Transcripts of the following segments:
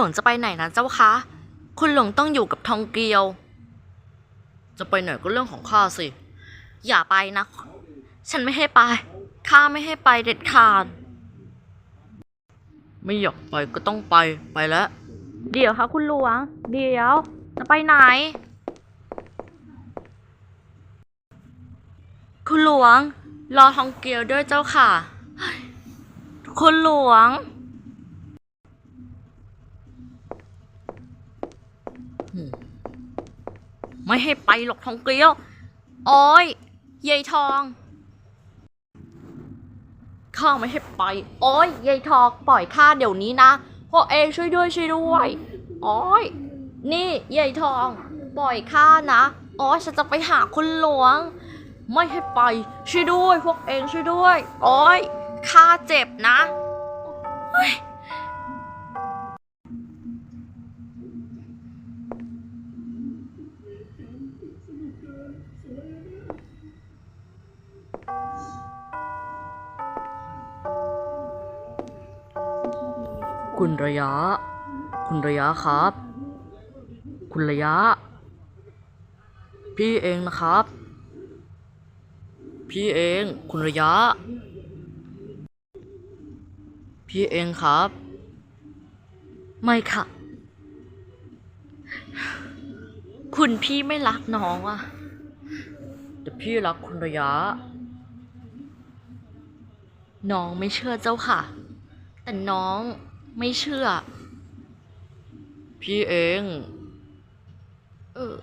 ลวงจะไปไหนนะเจ้าคะ คุณหลวงต้องอยู่กับทองเกียว จะไปไหนก็เรื่องของข้าสิ อย่าไปนะ ฉันไม่ให้ไป ข้าไม่ให้ไปเด็ดขาด ไม่อยากไปก็ต้องไป ไปแล้ว เดี๋ยวค่ะคุณหลวง เดี๋ยว จะไปไหน คุณหลวง รอทองเกียวด้วยเจ้าค่ะเฮ้ยคุณหลวง ไม่ให้ไปหรอกทองเกลียว โอ้ยยายทอง ข้าไม่ให้ไป โอ้ยยายทองปล่อยข้าเดี๋ยวนี้นะพ่อเองช่วยด้วยช่วยด้วย โอ้ยนี่ยายทอง ปล่อยข้านะโอ้ยฉันจะไปหาคุณหลวง ไม่ให้ไปช่วยด้วยพวกเองช่วยด้วย โอ้ยข้าเจ็บนะ ระยะ คุณระยะครับ คุณระยะ พี่เองนะครับ พี่เอง คุณระยะ พี่เองครับ ไม่ค่ะ คุณพี่ไม่รักน้องอะแต่พี่รักคุณระยะ น้องไม่เชื่อเจ้าค่ะ แต่น้อง ไม่เชื่อ พี่เอง เออ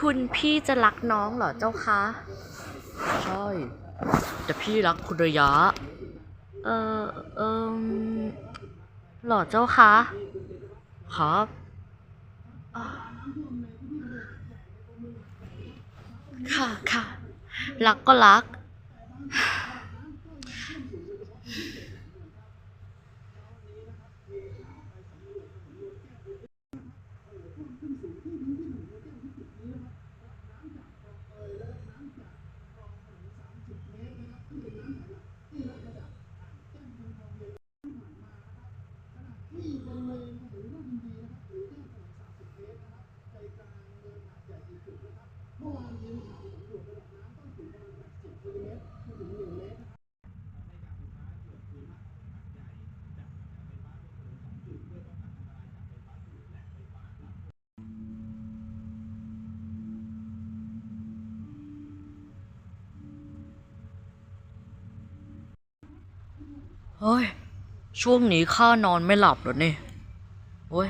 คุณพี่จะรักน้องเหรอเจ้าคะ ใช่ แต่พี่รักคุณระยะ เออเออหรอเจ้าคะ ครับอ่าค่ะค่ะรักก็รัก เฮ้ย ช่วงนี้ข้านอนไม่หลับหรอเนี่ยโอ้ย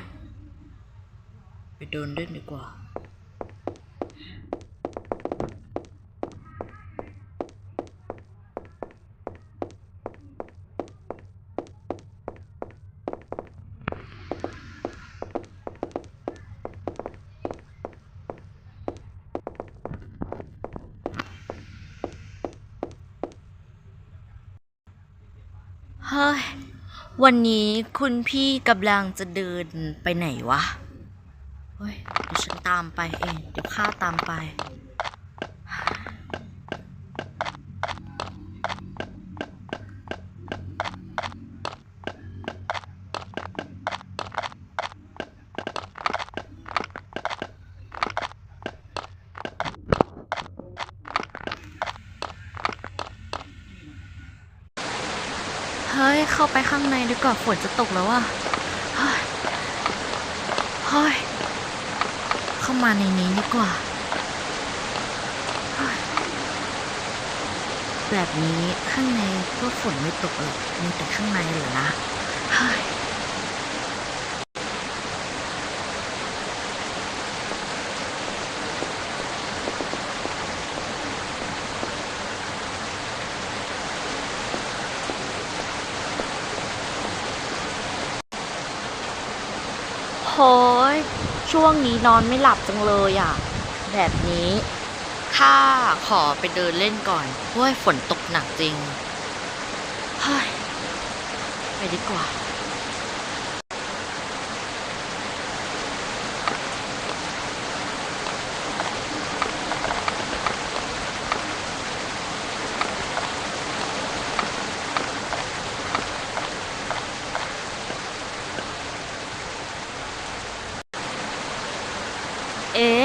ไปเดินเล่นดีกว่า ฮ้ย วันนี้คุณพี่กำลังจะเดินไปไหนวะ เฮ้ย เดี๋ยวฉันตามไปเอง เดี๋ยวข้าตามไป เฮ้ย เข้าไปข้างในดีกว่าฝนจะตกแล้วอะเฮ้ยเฮ้ยเข้ามาในนี้ดีกว่า แบบนี้ข้างในก็ฝนไม่ตกหรอกมีแต่ข้างในเหรอนะเฮ้ย โหยช่วงนี้นอนไม่หลับจังเลยอะ แบบนี้ข้าขอไปเดินเล่นก่อนเพราะฝนตกหนักจริง เฮ้ย ไปดีกว่า เอ๊ะ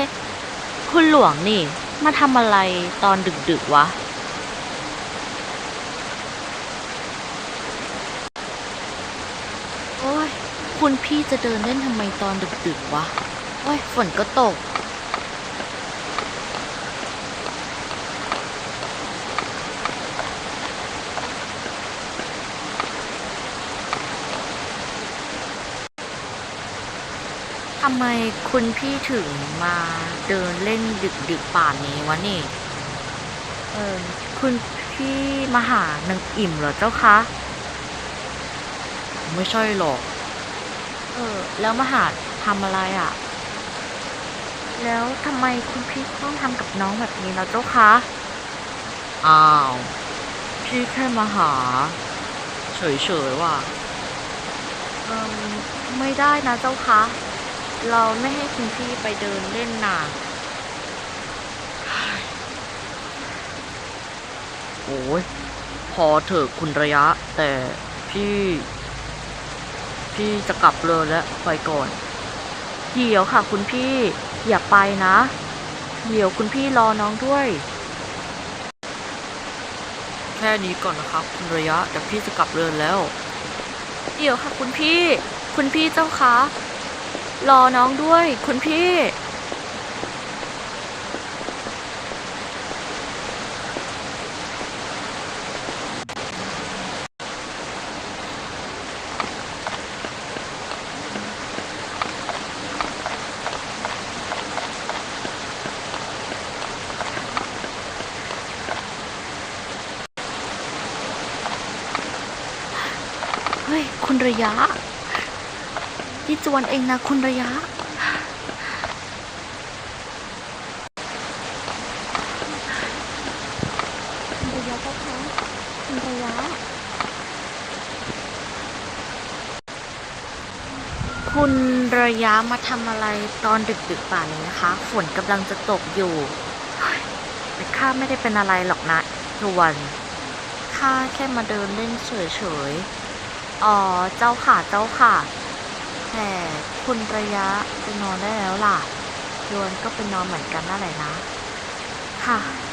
คุณ หลวงนี่ มาทำอะไรตอนดึกๆวะ โอ้ย คุณพี่จะเดินเล่นทำไมตอนดึกๆวะ โอ้ย ฝนก็ตก ทำไมคุณพี่ถึงมาเดินเล่นดึกๆป่านนี้วะนี่ เออ คุณพี่มาหานางอิ่มเหรอเจ้าคะ ไม่ใช่หรอก เออ แล้วมาหาทำอะไรอะ่ะ แล้วทำไมคุณพี่ต้องทำกับน้องแบบนี้แล้วเจ้าคะ อ้าว พี่แค่มาหา เฉยๆว่ะ เออไม่ได้นะเจ้าคะ เราไม่ให้คุณพี่ไปเดินเล่นน่ะโอ้ยพอเถอะคุณระยะ แต่พี่ พี่จะกลับเลยแล้วไปก่อน เดี๋ยวค่ะ คุณพี่อย่าไปนะ เดี๋ยวคุณพี่รอน้องด้วย แค่นี้ก่อนนะครับ คุณระยะเดี๋ยวพี่จะกลับเรือนแล้ว เดี๋ยวค่ะ คุณพี่ คุณพี่เจ้าคะ รอน้องด้วยคุณพี่ เฮ้ย คุณระยะ พี่จวนเองนะคุณระยะ คุณระยะเจ้าคะคุณระยะ คุณระยะมาทำอะไรตอนดึกๆป่านนี้นะคะ ฝนกำลังจะตกอยู่ แต่ข้าไม่ได้เป็นอะไรหรอกนะจวนข้าแค่มาเดินเล่นเฉยๆ อ๋อ เจ้าค่ะ เจ้าค่ะ แต่คุณระยะไปนอนได้แล้วล่ะโยนก็ไปนอนเหมือนกันนั่นแหละนะ ค่ะตอนจบจะ